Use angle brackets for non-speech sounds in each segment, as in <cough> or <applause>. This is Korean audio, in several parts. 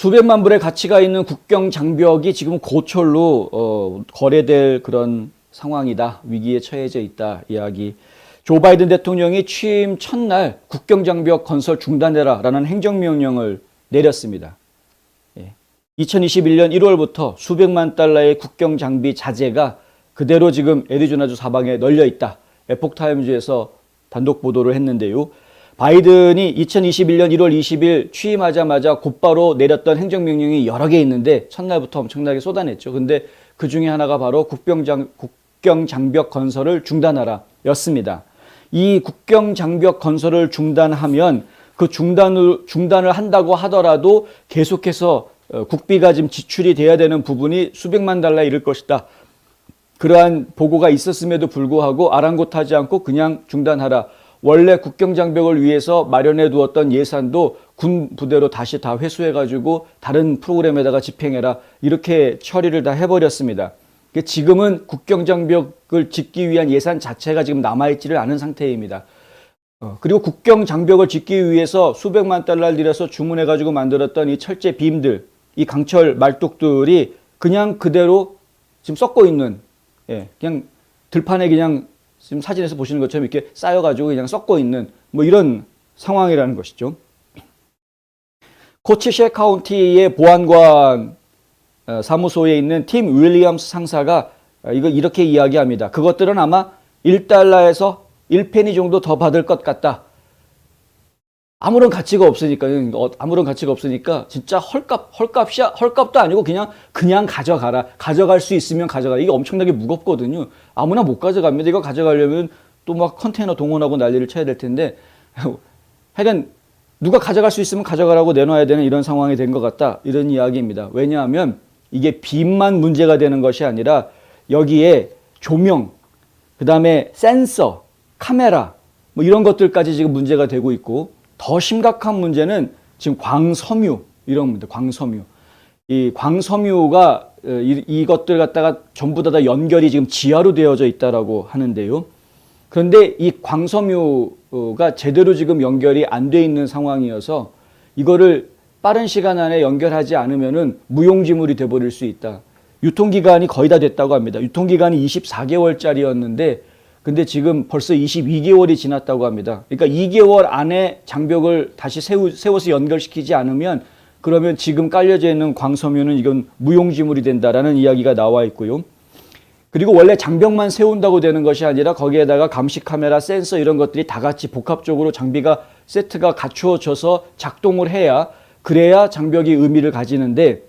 수백만 불의 가치가 있는 국경 장벽이 지금 고철로 어, 거래될 그런 상황이다. 위기에 처해져 있다. 이야기. 조 바이든 대통령이 취임 첫날 국경 장벽 건설 중단해라라는 행정명령을 내렸습니다. 예. 2021년 1월부터 수백만 달러의 국경 장비 자재가 그대로 지금 애리조나주 사방에 널려 있다. 에폭타임즈에서 단독 보도를 했는데요. 바이든이 2021년 1월 20일 취임하자마자 곧바로 내렸던 행정명령이 여러 개 있는데 첫날부터 엄청나게 쏟아냈죠. 근데 그 중에 하나가 바로 국병장, 국경 장벽 건설을 중단하라 였습니다. 이 국경 장벽 건설을 중단하면 그 중단을, 중단을 한다고 하더라도 계속해서 어, 국비가 지금 지출이 돼야 되는 부분이 수백만 달러에 이를 것이다. 그러한 보고가 있었음에도 불구하고 아랑곳하지 않고 그냥 중단하라. 원래 국경 장벽을 위해서 마련해 두었던 예산도 군 부대로 다시 다 회수해 가지고 다른 프로그램에다가 집행해라. 이렇게 처리를 다 해버렸습니다. 그러니까 지금은 국경 장벽을 짓기 위한 예산 자체가 지금 남아있지를 않은 상태입니다. 어, 그리고 국경 장벽을 짓기 위해서 수백만 달러를 들여서 주문해 가지고 만들었던 이 철제 빔들, 이 강철 말뚝들이 그냥 그대로 지금 썩고 있는 예, 그냥 들판에 그냥 지금 사진에서 보시는 것처럼 이렇게 쌓여가지고 그냥 썩고 있는 뭐 이런 상황이라는 것이죠. 코치셰 카운티의 보안관 어, 사무소에 있는 팀 윌리엄스 상사가 어, 이거 이렇게 이야기합니다. 그것들은 아마 1달러에서 1페니 정도 더 받을 것 같다. 아무런 가치가 없으니까 어, 아무런 가치가 없으니까 진짜 헐값 헐값이 헐값도 아니고 그냥 그냥 가져가라. 가져갈 수 있으면 가져가라. 이게 엄청나게 무겁거든요. 아무나 못 가져갑니다. 이거 가져가려면 또 막 컨테이너 동원하고 난리를 쳐야 될 텐데 <laughs> 하여간 누가 가져갈 수 있으면 가져가라고 내놔야 되는 이런 상황이 된 것 같다. 이런 이야기입니다. 왜냐하면 이게 빔만 문제가 되는 것이 아니라 여기에 조명 그 다음에 센서 카메라 뭐 이런 것들까지 지금 문제가 되고 있고 더 심각한 문제는 지금 광섬유 이런 겁니다. 광섬유. 이 광섬유가 어, 이, 이것들 갖다가 전부 다, 다 연결이 지금 지하로 되어져 있다라고 하는데요. 그런데 이 광섬유가 제대로 지금 연결이 안 돼 있는 상황이어서 이거를 빠른 시간 안에 연결하지 않으면은 무용지물이 돼 버릴 수 있다. 유통기간이 거의 다 됐다고 합니다. 유통기간이 24개월짜리였는데 근데 지금 벌써 22개월이 지났다고 합니다. 그러니까 2개월 안에 장벽을 다시 세우, 세워서 연결시키지 않으면 그러면 지금 깔려져 있는 광섬유는 이건 무용지물이 된다라는 이야기가 나와 있고요. 그리고 원래 장벽만 세운다고 되는 것이 아니라 거기에다가 감시 카메라, 센서 이런 것들이 다 같이 복합적으로 장비가 세트가 갖추어져서 작동을 해야 그래야 장벽이 의미를 가지는데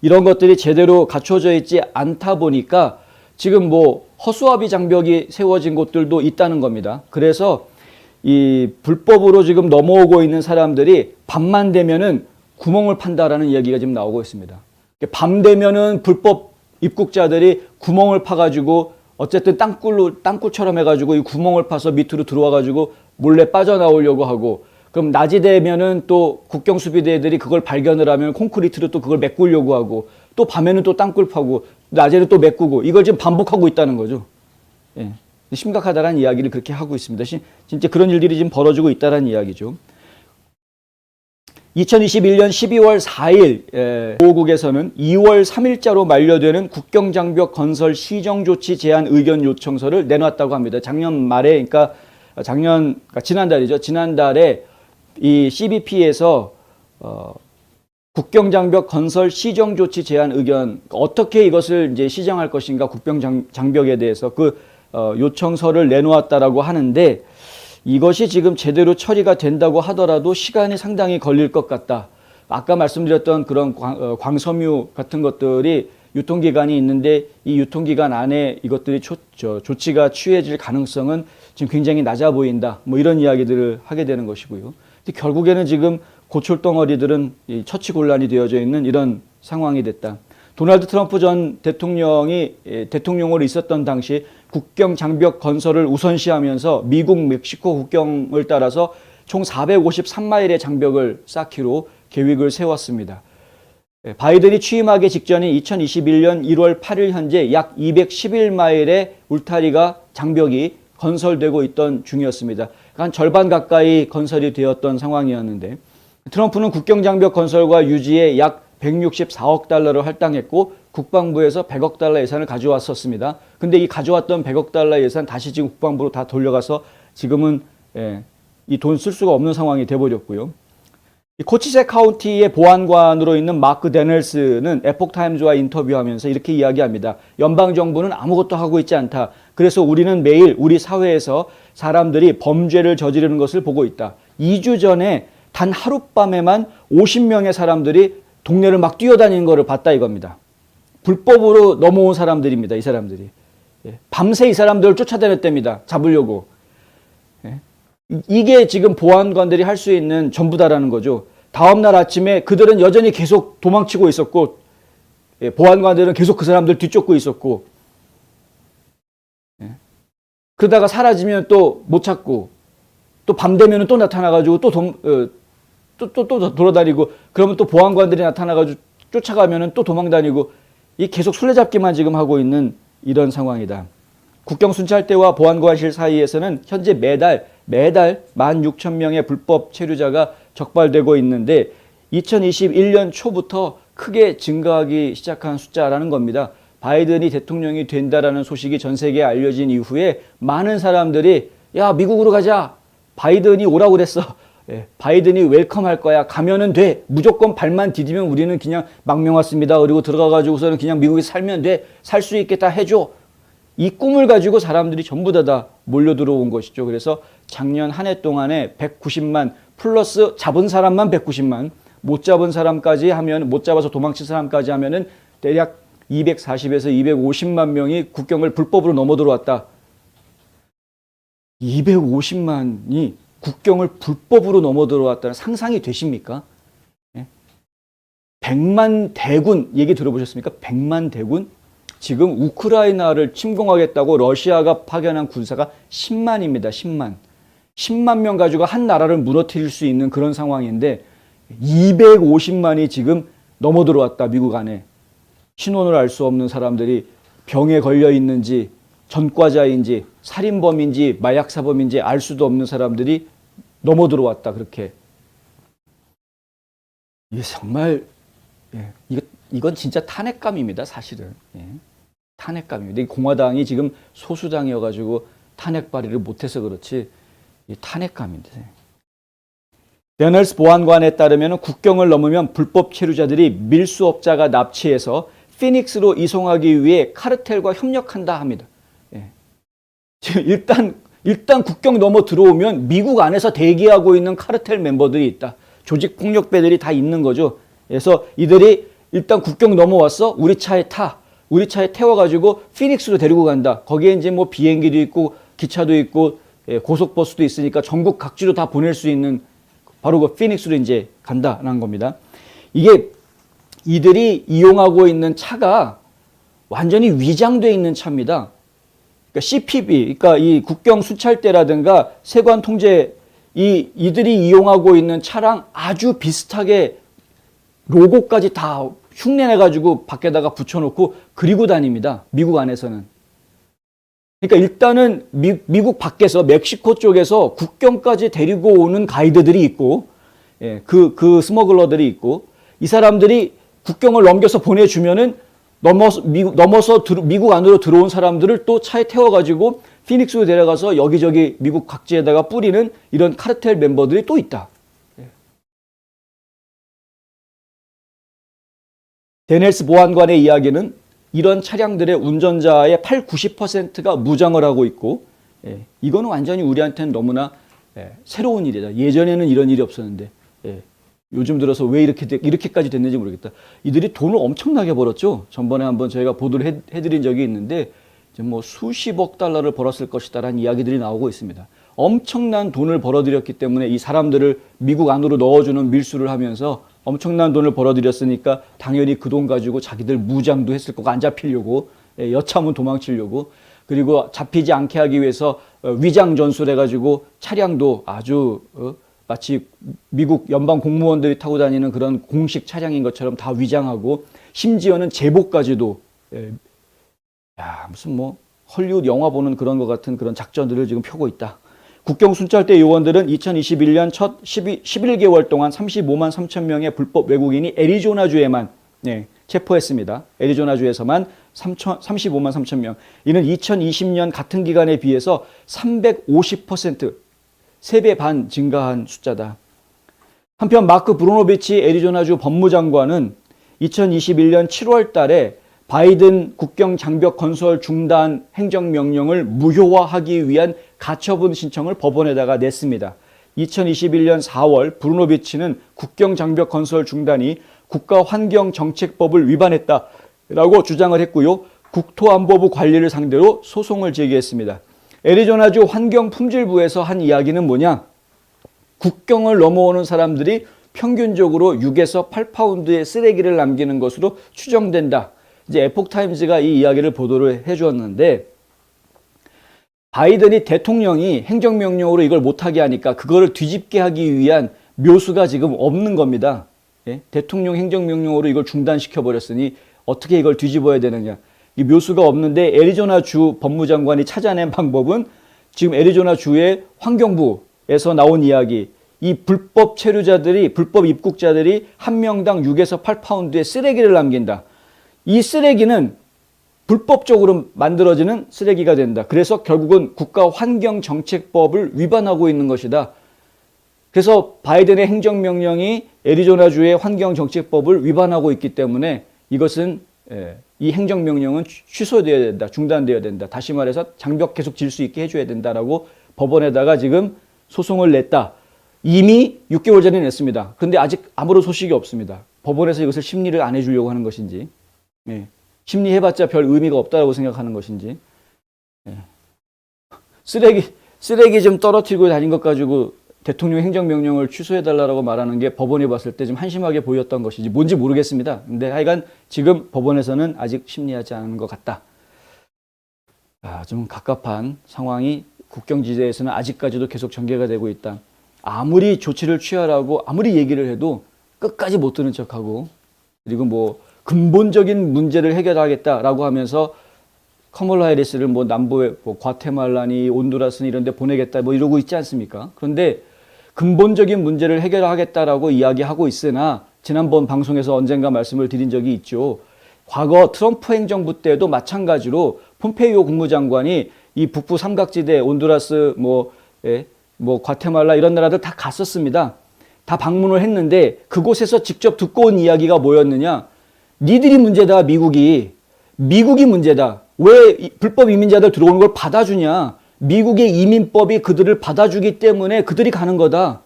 이런 것들이 제대로 갖춰져 있지 않다 보니까 지금 뭐 허수아비 장벽이 세워진 곳들도 있다는 겁니다. 그래서 이 불법으로 지금 넘어오고 있는 사람들이 밤만 되면은 구멍을 판다라는 이야기가 지금 나오고 있습니다. 밤 되면은 불법 입국자들이 구멍을 파가지고 어쨌든 땅굴로 땅굴처럼 해가지고 이 구멍을 파서 밑으로 들어와가지고 몰래 빠져나오려고 하고 그럼 낮이 되면은 또 국경 수비대들이 그걸 발견을 하면 콘크리트로 또 그걸 메꾸려고 하고 또 밤에는 또 땅굴 파고 낮에는 또 메꾸고 이걸 지금 반복하고 있다는 거죠. 예. 심각하다라는 이야기를 그렇게 하고 있습니다. 진짜 그런 일들이 지금 벌어지고 있다라는 이야기죠. 2021년 12월 4일 예, 보호국에서는 2월 3일자로 만료되는 국경장벽 건설 시정조치 제한 의견 요청서를 내놨다고 합니다. 작년 말에 그러니까 작년 그러니까 지난달이죠. 지난달에 이 CBP에서 어, 국경장벽 건설 시정 조치 제한 의견 어떻게 이것을 이제 시정할 것인가 국경장벽에 대해서 그 어, 요청서를 내놓았다라고 하는데 이것이 지금 제대로 처리가 된다고 하더라도 시간이 상당히 걸릴 것 같다. 아까 말씀드렸던 그런 광, 어, 광섬유 같은 것들이 유통기간이 있는데 이 유통기간 안에 이것들이 조, 저, 조치가 취해질 가능성은 지금 굉장히 낮아 보인다. 뭐 이런 이야기들을 하게 되는 것이고요. 근데 결국에는 지금 고철 덩어리들은 처치 곤란이 되어져 있는 이런 상황이 됐다. 도널드 트럼프 전 대통령이 예, 대통령으로 있었던 당시 국경 장벽 건설을 우선시하면서 미국 멕시코 국경을 따라서 총 453마일의 장벽을 쌓기로 계획을 세웠습니다. 예, 바이든이 취임하기 직전인 2021년 1월 8일 현재 약 211마일의 울타리가 장벽이 건설되고 있던 중이었습니다. 한 절반 가까이 건설이 되었던 상황이었는데 트럼프는 국경 장벽 건설과 유지에 약 164억 달러를 할당했고 국방부에서 100억 달러 예산을 가져왔었습니다. 근데 이 가져왔던 100억 달러 예산 다시 지금 국방부로 다 돌려가서 지금은 예, 이돈 쓸 수가 없는 상황이 돼버렸고요. 이 코치세 카운티의 보안관으로 있는 마크 데넬스는 에폭 타임즈와 인터뷰하면서 이렇게 이야기합니다. 연방 정부는 아무것도 하고 있지 않다. 그래서 우리는 매일 우리 사회에서 사람들이 범죄를 저지르는 것을 보고 있다. 2주 전에 단 하룻밤에만 50명의 사람들이 동네를 막 뛰어다니는 것을 봤다 이겁니다. 불법으로 넘어온 사람들입니다. 이 사람들이. 예, 밤새 이 사람들을 쫓아다녔답니다. 잡으려고. 예. 이게 지금 보안관들이 할 수 있는 전부다라는 거죠. 다음 날 아침에 그들은 여전히 계속 도망치고 있었고 예, 보안관들은 계속 그 사람들 뒤쫓고 있었고 예. 그러다가 사라지면 또 못 찾고 또 밤 되면 또 나타나가지고 또, 동, 어, 또, 또, 또 돌아다니고 그러면 또 보안관들이 나타나가지고 쫓아가면은 또 도망다니고 이 계속 술래잡기만 지금 하고 있는 이런 상황이다. 국경 순찰대와 보안관실 사이에서는 현재 매달 매달 16,000명의 불법 체류자가 적발되고 있는데 2021년 초부터 크게 증가하기 시작한 숫자라는 겁니다. 바이든이 대통령이 된다라는 소식이 전 세계에 알려진 이후에 많은 사람들이 야 미국으로 가자 바이든이 오라고 그랬어 예, 바이든이 웰컴할 거야 가면은 돼 무조건 발만 디디면 우리는 그냥 망명 왔습니다 그리고 들어가가지고서는 그냥 미국에 살면 돼 살 수 있겠다 해줘 이 꿈을 가지고 사람들이 전부 다, 다 몰려 들어온 것이죠. 그래서 작년 한 해 동안에 190만 플러스 잡은 사람만 190만 못 잡은 사람까지 하면 못 잡아서 도망친 사람까지 하면은 대략 240에서 250만 명이 국경을 불법으로 넘어 들어왔다. 250만이 국경을 불법으로 넘어 들어왔다는 상상이 되십니까? 예? 100만 대군 얘기 들어보셨습니까? 100만 대군 지금 우크라이나를 침공하겠다고 러시아가 파견한 군사가 10만입니다. 10만. 10만 명 가지고 한 나라를 무너뜨릴 수 있는 그런 상황인데 250만이 지금 넘어 들어왔다. 미국 안에. 신원을 알 수 없는 사람들이 병에 걸려 있는지 전과자인지 살인범인지 마약사범인지 알 수도 없는 사람들이 넘어 들어왔다. 그렇게. 이게 정말 예, 이거 이건 진짜 탄핵감입니다, 사실은. 예. 탄핵감입니다. 이 공화당이 지금 소수당이어가지고 탄핵 발의를 못해서 그렇지, 이 탄핵감인데. 데널스 보안관에 따르면 국경을 넘으면 불법 체류자들이 밀수업자가 납치해서 피닉스로 이송하기 위해 카르텔과 협력한다 합니다. 예. 지금 일단 일단 국경 넘어 들어오면 미국 안에서 대기하고 있는 카르텔 멤버들이 있다. 조직 폭력배들이 다 있는 거죠. 그래서 이들이 일단 국경 넘어왔어. 우리 차에 타. 우리 차에 태워가지고 피닉스로 데리고 간다. 거기에 이제 뭐 비행기도 있고 기차도 있고 예, 고속버스도 있으니까 전국 각지로 다 보낼 수 있는 바로 그 피닉스로 이제 간다라는 겁니다. 이게 이들이 이용하고 있는 차가 완전히 위장돼 있는 차입니다. 그러니까 CPB, 그러니까 이 국경 수찰대라든가 세관 통제 이 이들이 이용하고 있는 차랑 아주 비슷하게 로고까지 다 흉내내 가지고 밖에다가 붙여놓고 그리고 다닙니다. 미국 안에서는. 그러니까 일단은 미, 미국 밖에서 멕시코 쪽에서 국경까지 데리고 오는 가이드들이 있고, 예, 그, 그 스머글러들이 있고, 이 사람들이 국경을 넘겨서 보내주면은 넘어서, 미국, 넘어서 들, 미국 안으로 들어온 사람들을 또 차에 태워가지고 피닉스로 데려가서 여기저기 미국 각지에다가 뿌리는 이런 카르텔 멤버들이 또 있다. 데넬스 보안관의 이야기는 이런 차량들의 운전자의 8, 90%가 무장을 하고 있고, 예, 이거는 완전히 우리한테는 너무나 예, 새로운 일이다. 예전에는 이런 일이 없었는데, 예, 요즘 들어서 왜 이렇게 되- 이렇게까지 됐는지 모르겠다. 이들이 돈을 엄청나게 벌었죠. 전번에 한번 저희가 보도를 해, 해드린 적이 있는데, 뭐 수십억 달러를 벌었을 것이다라는 이야기들이 나오고 있습니다. 엄청난 돈을 벌어들였기 때문에 이 사람들을 미국 안으로 넣어주는 밀수를 하면서 엄청난 돈을 벌어들였으니까 당연히 그 돈 가지고 자기들 무장도 했을 거고 안 잡히려고 예, 여차하면 도망치려고 그리고 잡히지 않게 하기 위해서 어, 위장 전술 해가지고 차량도 아주 어, 마치 미국 연방 공무원들이 타고 다니는 그런 공식 차량인 것처럼 다 위장하고 심지어는 제복까지도 예, 야 무슨 뭐 헐리우드 영화 보는 그런 것 같은 그런 작전들을 지금 펴고 있다. 국경 순찰대 요원들은 2021년 첫 12, 11개월 동안 35만 3천 명의 불법 외국인이 애리조나주에만 네, 체포했습니다. 애리조나주에서만 3천, 35만 3천 명. 이는 2020년 같은 기간에 비해서 350% 3배 반 증가한 숫자다. 한편 마크 브로노비치 애리조나주 법무장관은 2021년 7월 달에 바이든 국경 장벽 건설 중단 행정명령을 무효화하기 위한 가처분 신청을 법원에다가 냈습니다. 2021년 4월 브루노비치는 국경 장벽 건설 중단이 국가 환경 정책법을 위반했다라고 주장을 했고요. 국토안보부 관리를 상대로 소송을 제기했습니다. 애리조나주 환경품질부에서 한 이야기는 뭐냐? 국경을 넘어오는 사람들이 평균적으로 6에서 8파운드의 쓰레기를 남기는 것으로 추정된다. 이제 에폭타임즈가 이 이야기를 보도를 해 주었는데 바이든이 대통령이 행정명령으로 이걸 못하게 하니까 그거를 뒤집게 하기 위한 묘수가 지금 없는 겁니다. 예? 대통령 행정명령으로 이걸 중단시켜 버렸으니 어떻게 이걸 뒤집어야 되느냐. 이 묘수가 없는데 애리조나 주 법무장관이 찾아낸 방법은 지금 애리조나 주의 환경부에서 나온 이야기. 이 불법 체류자들이 불법 입국자들이 한 명당 6에서 8파운드의 쓰레기를 남긴다. 이 쓰레기는 불법적으로 만들어지는 쓰레기가 된다. 그래서 결국은 국가 환경 정책법을 위반하고 있는 것이다. 그래서 바이든의 행정명령이 애리조나주의 환경 정책법을 위반하고 있기 때문에 이것은 예, 이 행정명령은 취소되어야 된다. 중단되어야 된다. 다시 말해서 장벽 계속 질 수 있게 해줘야 된다라고 법원에다가 지금 소송을 냈다. 이미 6개월 전에 냈습니다. 그런데 아직 아무런 소식이 없습니다. 법원에서 이것을 심리를 안 해주려고 하는 것인지, 예. 심리해봤자 별 의미가 없다고 생각하는 것인지, 예. 쓰레기 쓰레기 좀 떨어뜨리고 다닌 것 가지고 대통령 행정명령을 취소해달라고 말하는 게 법원이 봤을 때 좀 한심하게 보였던 것이지 뭔지 모르겠습니다. 근데 하여간 지금 법원에서는 아직 심리하지 않은 것 같다. 아, 좀 갑갑한 상황이 국경지대에서는 아직까지도 계속 전개가 되고 있다. 아무리 조치를 취하라고 아무리 얘기를 해도 끝까지 못 들은 척하고 그리고 뭐 근본적인 문제를 해결하겠다라고 하면서 커멀라 해리스를 뭐 남부에 뭐 과테말라니 온두라스니 이런 데 보내겠다 뭐 이러고 있지 않습니까? 그런데 근본적인 문제를 해결하겠다라고 이야기하고 있으나 지난번 방송에서 언젠가 말씀을 드린 적이 있죠. 과거 트럼프 행정부 때도 마찬가지로 폼페이오 국무장관이 이 북부 삼각지대 온두라스 뭐, 예, 뭐 과테말라 이런 나라들 다 갔었습니다. 다 방문을 했는데 그곳에서 직접 듣고 온 이야기가 뭐였느냐? 니들이 문제다 미국이 미국이 문제다. 왜 이- 불법 이민자들 들어오는 걸 받아주냐? 미국의 이민법이 그들을 받아주기 때문에 그들이 가는 거다.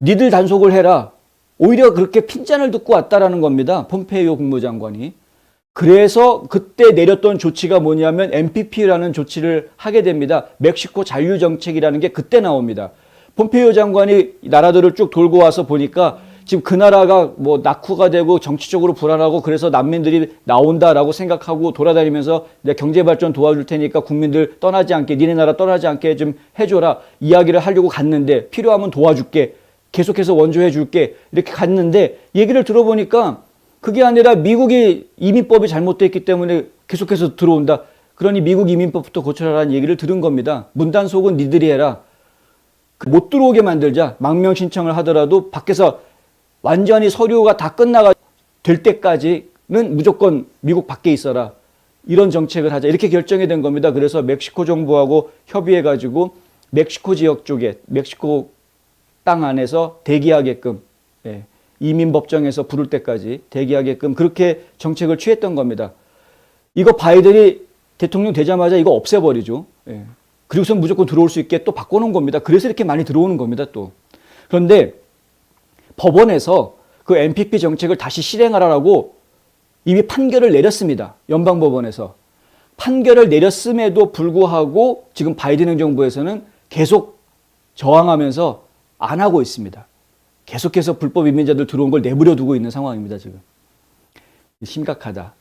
니들 단속을 해라. 오히려 그렇게 핀잔을 듣고 왔다라는 겁니다. 폼페이오 국무장관이. 그래서 그때 내렸던 조치가 뭐냐면 MPP라는 조치를 하게 됩니다. 멕시코 잔류 정책이라는 게 그때 나옵니다. 폼페이오 장관이 나라들을 쭉 돌고 와서 보니까 지금 그 나라가 뭐 낙후가 되고 정치적으로 불안하고 그래서 난민들이 나온다라고 생각하고 돌아다니면서 내 경제 발전 도와줄 테니까 국민들 떠나지 않게 니네 나라 떠나지 않게 좀 해줘라 이야기를 하려고 갔는데 필요하면 도와줄게 계속해서 원조해 줄게 이렇게 갔는데 얘기를 들어보니까 그게 아니라 미국이 이민법이 잘못됐기 때문에 계속해서 들어온다. 그러니 미국 이민법부터 고쳐라라는 얘기를 들은 겁니다. 문단속은 니들이 해라. 그못 들어오게 만들자. 망명 신청을 하더라도 밖에서 완전히 서류가 다 끝나가 될 때까지는 무조건 미국 밖에 있어라. 이런 정책을 하자. 이렇게 결정이 된 겁니다. 그래서 멕시코 정부하고 협의해 가지고 멕시코 지역 쪽에 멕시코 땅 안에서 대기하게끔 예, 이민 법정에서 부를 때까지 대기하게끔 그렇게 정책을 취했던 겁니다. 이거 바이든이 대통령 되자마자 이거 없애버리죠. 예. 그리고선 무조건 들어올 수 있게 또 바꿔놓은 겁니다. 그래서 이렇게 많이 들어오는 겁니다. 또 그런데 법원에서 그 MPP 정책을 다시 실행하라고 이미 판결을 내렸습니다. 연방법원에서 판결을 내렸음에도 불구하고 지금 바이든 행정부에서는 계속 저항하면서 안 하고 있습니다. 계속해서 불법 이민자들 들어온 걸 내버려 두고 있는 상황입니다, 지금. 심각하다.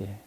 예.